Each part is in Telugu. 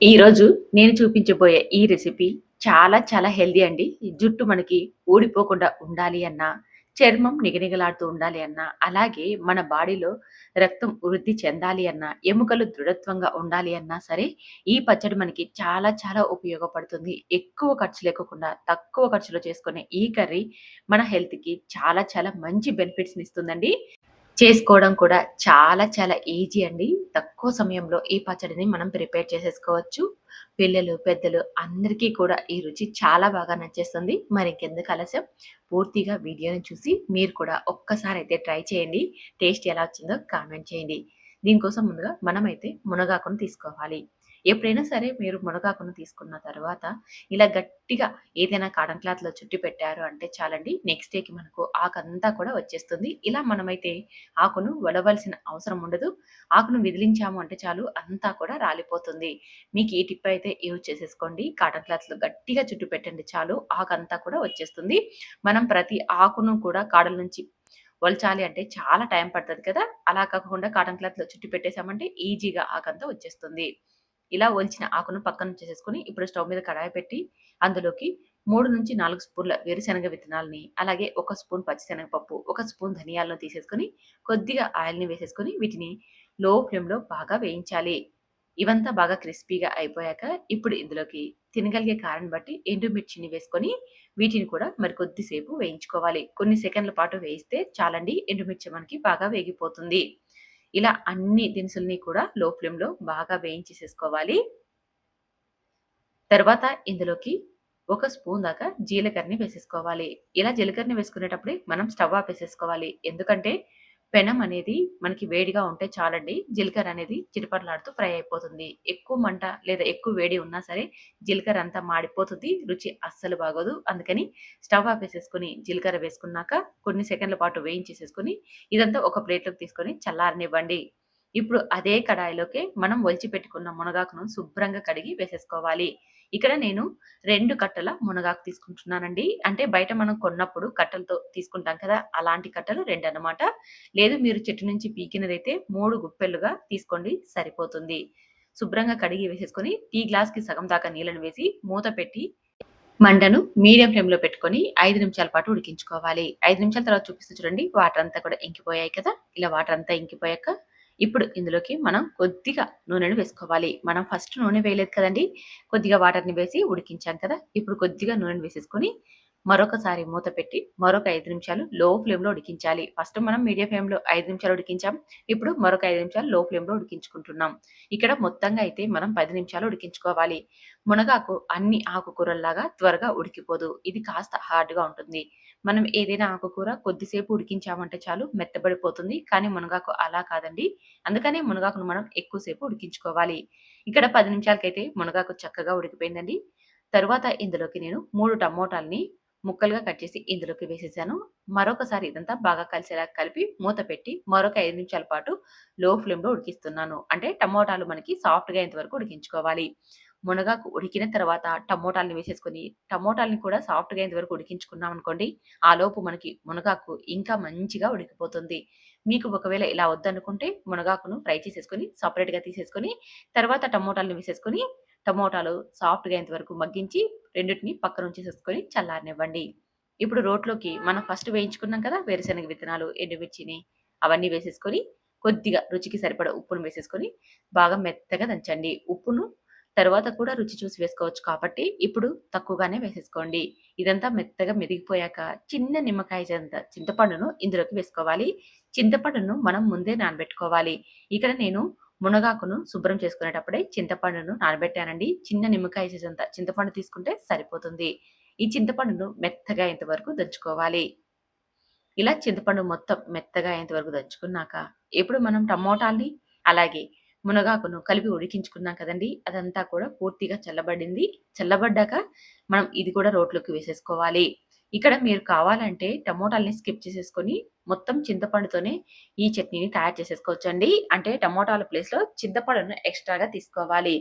ఈరోజు నేను చూపించబోయే ఈ రెసిపీ చాలా చాలా హెల్దీ అండి. జుట్టు మనకి ఊడిపోకుండా ఉండాలి అన్నా, చర్మం నిగనిగలాడుతూ ఉండాలి అన్నా, అలాగే మన బాడీలో రక్తం వృద్ధి చెందాలి అన్నా, ఎముకలు దృఢత్వంగా ఉండాలి అన్నా సరే, ఈ పచ్చడి మనకి చాలా చాలా ఉపయోగపడుతుంది. ఎక్కువ ఖర్చు లేకుండా తక్కువ ఖర్చులో చేసుకునే ఈ కర్రీ మన హెల్త్‌కి చాలా చాలా మంచి బెనిఫిట్స్‌ని ఇస్తుందండి. చేసుకోవడం కూడా చాలా చాలా ఈజీ అండి. తక్కువ సమయంలో ఈ పచ్చడిని మనం ప్రిపేర్ చేసేసుకోవచ్చు. పిల్లలు, పెద్దలు అందరికీ కూడా ఈ రుచి చాలా బాగా నచ్చేస్తుంది. మరి ఇంకెందుకు ఆలస్యం పూర్తిగా వీడియోని చూసి మీరు కూడా ఒక్కసారి అయితే ట్రై చేయండి. టేస్ట్ ఎలా వచ్చిందో కామెంట్ చేయండి. దీనికోసం ముందుగా మనమైతే మునగాకును తీసుకోవాలి. ఎప్పుడైనా సరే మీరు మునగాకును తీసుకున్న తర్వాత ఇలా గట్టిగా ఏదైనా కాటన్ క్లాత్‌లో చుట్టి పెట్టారు అంటే చాలండి. నెక్స్ట్ డేకి మనకు ఆకంతా కూడా వచ్చేస్తుంది. ఇలా మనమైతే ఆకును వడవలసిన అవసరం ఉండదు. ఆకును విదిలించాము అంటే చాలు అంతా కూడా రాలిపోతుంది. మీకు ఈ టిప్ అయితే యూజ్ చేసేసుకోండి. కాటన్ క్లాత్‌లో గట్టిగా చుట్టి పెట్టండి చాలు. ఆకంతా కూడా వచ్చేస్తుంది. మనం ప్రతి ఆకును కూడా కాడల నుంచి వలచాలి అంటే చాలా టైం పడుతుంది కదా! అలా కాకుండా కాటన్ క్లాత్‌లో చుట్టి పెట్టేసామంటే ఈజీగా ఆకంతా వచ్చేస్తుంది. ఇలా ఒలిచిన ఆకును పక్కన చేసేసుకొని ఇప్పుడు స్టవ్ మీద కడాయి పెట్టి అందులోకి 3-4 స్పూన్ల వేరుశనగ విత్తనాలని, అలాగే ఒక స్పూన్ పచ్చిశనగపప్పు, ఒక స్పూన్ ధనియాలను తీసేసుకొని కొద్దిగా ఆయిల్‌ని వేసేసుకొని వీటిని లో ఫ్లేమ్‌లో బాగా వేయించాలి. ఇవంతా బాగా క్రిస్పీగా అయిపోయాక ఇప్పుడు ఇందులోకి తినగలిగే కారం బట్టి ఎండుమిర్చిని వేసుకొని వీటిని కూడా మరి కొద్దిసేపు వేయించుకోవాలి. కొన్ని సెకండ్ల పాటు వేయిస్తే చాలండి ఎండుమిర్చి మనకి బాగా వేగిపోతుంది. ఇలా అన్ని దినుసుల్ని కూడా లో ఫ్లేమ్‌లో బాగా వేయించేసేసుకోవాలి. తర్వాత ఇందులోకి ఒక స్పూన్ దాకా జీలకర్రని వేసేసుకోవాలి. ఇలా జీలకర్రని వేసుకునేటప్పుడే మనం స్టవ్ ఆపేసేసుకోవాలి. ఎందుకంటే పెనం అనేది మనకి వేడిగా ఉంటే చాలండి. జీలకర్ర అనేది చిటపటలాడుతూ ఫ్రై అయిపోతుంది. ఎక్కువ మంట లేదా ఎక్కువ వేడి ఉన్నా సరే జీలకర్ర అంతా మాడిపోతుంది. రుచి అస్సలు బాగోదు. అందుకని స్టవ్ ఆపేసేసుకొని జీలకర్ర వేసుకున్నాక కొన్ని సెకండ్ల పాటు వేయించేసేసుకుని ఇదంతా ఒక ప్లేట్‌లోకి తీసుకొని చల్లారనివ్వండి. ఇప్పుడు అదే కడాయిలోకి మనం ఒలిచి పెట్టుకున్న మునగాకును శుభ్రంగా కడిగి వేసేసుకోవాలి. ఇక్కడ నేను రెండు కట్టల మునగాకు తీసుకుంటున్నానండి. అంటే బయట మనం కొన్నప్పుడు కట్టలతో తీసుకుంటాం కదా! అలాంటి కట్టలు 2 అన్నమాట. లేదు మీరు చెట్టు నుంచి పీకినదైతే మూడు గుప్పెలుగా తీసుకోండి సరిపోతుంది. శుభ్రంగా కడిగి వేసేసుకొని టీ గ్లాస్‌కి సగం దాకా నీళ్ళను వేసి మూత పెట్టి మండను మీడియం ఫ్లేమ్‌లో పెట్టుకొని ఐదు నిమిషాల పాటు ఉడికించుకోవాలి. ఐదు నిమిషాల తర్వాత చూపిస్తూ చూడండి వాటర్ అంతా కూడా ఇంకిపోయాయి కదా! ఇలా వాటర్ అంతా ఇంకిపోయాక ఇప్పుడు ఇందులోకి మనం కొద్దిగా నూనెను వేసుకోవాలి. మనం ఫస్ట్ నూనె వేయలేదు కదండి కొద్దిగా వాటర్‌ని వేసి ఉడికించాం కదా! ఇప్పుడు కొద్దిగా నూనెను వేసేసుకొని మరొకసారి మూత పెట్టి మరొక ఐదు నిమిషాలు లో ఫ్లేమ్‌లో ఉడికించాలి. ఫస్ట్ మనం మీడియం ఫ్లేమ్‌లో ఐదు నిమిషాలు ఉడికించాం. ఇప్పుడు మరొక ఐదు నిమిషాలు లో ఫ్లేమ్‌లో ఉడికించుకుంటున్నాం. ఇక్కడ మొత్తంగా అయితే మనం పది నిమిషాలు ఉడికించుకోవాలి. మునగాకు అన్ని ఆకుకూరల్లాగా త్వరగా ఉడికిపోదు. ఇది కాస్త హార్డ్‌గా ఉంటుంది. మనం ఏదైనా ఆకుకూర కొద్దిసేపు ఉడికించామంటే చాలు మెత్తబడిపోతుంది. కానీ మునగాకు అలా కాదండి. అందుకనే మునగాకును మనం ఎక్కువ సేపు ఉడికించుకోవాలి. ఇక్కడ పది నిమిషాలకైతే మునగాకు చక్కగా ఉడికిపోయిందండి. తరువాత ఇందులోకి నేను మూడు టమోటాలని ముక్కలుగా కట్ చేసి ఇందులోకి వేసేసాను. మరొకసారి ఇదంతా బాగా కలిసేలా కలిపి మూత పెట్టి మరొక ఐదు నిమిషాల పాటు లో ఫ్లేమ్‌లో ఉడికిస్తున్నాను. అంటే టమోటాలు మనకి సాఫ్ట్‌గా ఇంతవరకు ఉడికించుకోవాలి. మునగాకు ఉడికిన తర్వాత టమోటాలని వేసేసుకొని టమోటాలని కూడా సాఫ్ట్‌గా అయ్యేంత వరకు ఆ లోపు మనకి మునగాకు ఇంకా మంచిగా ఉడికిపోతుంది. మీకు ఒకవేళ ఇలా వద్దనుకుంటే మునగాకును ఫ్రై చేసేసుకొని సపరేట్గా తీసేసుకొని తర్వాత టమోటాలను వేసేసుకొని టమోటాలు సాఫ్ట్‌గా అయ్యేంత వరకు మగ్గించి రెండిటిని పక్కన ఉంచేసేసుకొని చల్లారనివ్వండి. ఇప్పుడు రోట్లోకి మనం ఫస్ట్ వేయించుకున్నాం కదా! వేరుశనగ విత్తనాలు, ఎండుమిర్చిని అవన్నీ వేసేసుకొని కొద్దిగా రుచికి సరిపడ ఉప్పును వేసేసుకొని బాగా మెత్తగా దంచండి. ఉప్పును తర్వాత కూడా రుచి చూసి వేసుకోవచ్చు కాబట్టి ఇప్పుడు తక్కువగానే వేసేసుకోండి. ఇదంతా మెత్తగా మెదిగిపోయాక చిన్న నిమ్మకాయచంత చింతపండును ఇందులోకి వేసుకోవాలి. చింతపండును మనం ముందే నానబెట్టుకోవాలి. ఇక్కడ నేను మునగాకును శుభ్రం చేసుకునేటప్పుడే చింతపండును నానబెట్టానండి. చిన్న నిమ్మకాయ చేసేంత చింతపండు తీసుకుంటే సరిపోతుంది. ఈ చింతపండును మెత్తగా ఇంతవరకు దంచుకోవాలి. ఇలా చింతపండు మొత్తం మెత్తగా అయ్యేంత వరకు దంచుకున్నాక ఇప్పుడు మనం టమోటాల్ని అలాగే మునగాకును కలిపి ఉడికించుకున్నాం కదండీ! అదంతా కూడా పూర్తిగా చల్లబడింది. చల్లబడ్డాక మనం ఇది కూడా రోట్లోకి వేసేసుకోవాలి. ఇక్కడ మీరు కావాలంటే టమోటాలని స్కిప్ చేసేసుకొని మొత్తం చింతపండుతోనే ఈ చట్నీని తయారు చేసేసుకోవచ్చండి. అంటే టమోటాల ప్లేస్‌లో చింతపండును ఎక్స్‌ట్రాగా తీసుకోవాలి.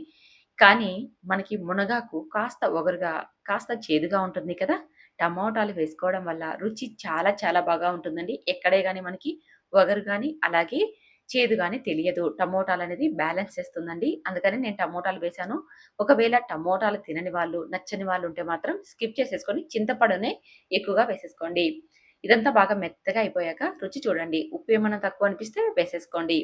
కానీ మనకి మునగాకు కాస్త ఒగరుగా, కాస్త చేదుగా ఉంటుంది కదా! టమోటాలు వేసుకోవడం వల్ల రుచి చాలా చాలా బాగా ఉంటుందండి. ఎక్కడే కానీ మనకి వగరు కానీ అలాగే చేదుగానే తెలియదు. టమోటాలు అనేది బ్యాలెన్స్ చేస్తుందండి. అందుకని నేను టమోటాలు వేశాను. ఒకవేళ టమోటాలు తినని వాళ్ళు, నచ్చని వాళ్ళు ఉంటే మాత్రం స్కిప్ చేసేసుకొని చింతపడునే ఎక్కువగా వేసేసుకోండి. ఇదంతా బాగా మెత్తగా అయిపోయాక రుచి చూడండి. ఉప్పు ఏమైనా తక్కువ అనిపిస్తే వేసేసుకోండి.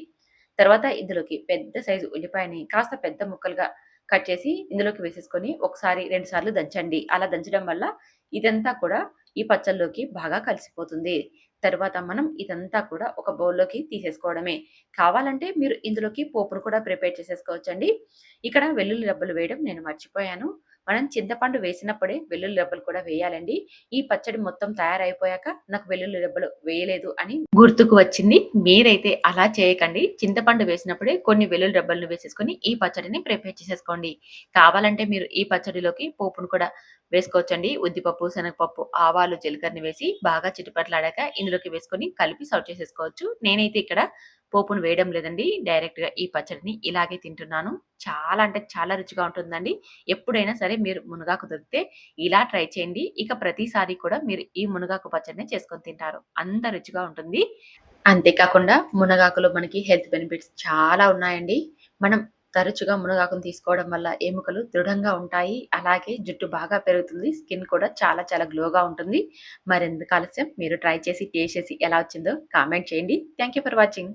తర్వాత ఇందులోకి పెద్ద సైజు ఉల్లిపాయని కాస్త పెద్ద ముక్కలుగా కట్ చేసి ఇందులోకి వేసేసుకొని ఒకసారి, రెండు సార్లు దంచండి. అలా దంచడం వల్ల ఇదంతా కూడా ఈ పచ్చల్లోకి బాగా కలిసిపోతుంది. తర్వాత మనం ఇదంతా కూడా ఒక బౌల్‌లోకి తీసేసుకోవడమే. కావాలంటే మీరు ఇందులోకి పోపును కూడా ప్రిపేర్ చేసేసుకోవచ్చండి. ఇక్కడ వెల్లుల్లి రబ్బలు వేయడం నేను మర్చిపోయాను. మనం చింతపండు వేసినప్పుడే వెల్లుల్లి రెబ్బలు కూడా వేయాలండి. ఈ పచ్చడి మొత్తం తయారైపోయాక నాకు వెల్లుల్లి రెబ్బలు వేయలేదు అని గుర్తుకు వచ్చింది. మీరైతే అలా చేయకండి. చింతపండు వేసినప్పుడే కొన్ని వెల్లుల్లి రెబ్బలను వేసేసుకొని ఈ పచ్చడిని ప్రిపేర్ చేసేసుకోండి. కావాలంటే మీరు ఈ పచ్చడిలోకి పోపును కూడా వేసుకోవచ్చండి. ఉద్దిపప్పు, శనగపప్పు, ఆవాలు, జీలకర్రని వేసి బాగా చిటపటలాడాక ఇందులోకి వేసుకొని కలిపి సర్వ్ చేసేసుకోవచ్చు. నేనైతే ఇక్కడ పోపును వేయడం లేదండి. డైరెక్ట్‌గా ఈ పచ్చడిని ఇలాగే తింటున్నాను. చాలా అంటే చాలా రుచిగా ఉంటుందండి. ఎప్పుడైనా సరే మీరు మునగాకు దొరికితే ఇలా ట్రై చేయండి. ఇక ప్రతిసారి కూడా మీరు ఈ మునగాకు పచ్చడిని చేసుకొని తింటారు. అంత రుచిగా ఉంటుంది. అంతేకాకుండా మునగాకులో మనకి హెల్త్ బెనిఫిట్స్ చాలా ఉన్నాయండి. మనం తరచుగా మునగాకును తీసుకోవడం వల్ల ఎముకలు దృఢంగా ఉంటాయి. అలాగే జుట్టు బాగా పెరుగుతుంది. స్కిన్ కూడా చాలా చాలా గ్లోగా ఉంటుంది. మరెందుకు ఆలస్యం మీరు ట్రై చేసి టేస్ట్ చేసి ఎలా వచ్చిందో కామెంట్ చేయండి. Thank you for watching.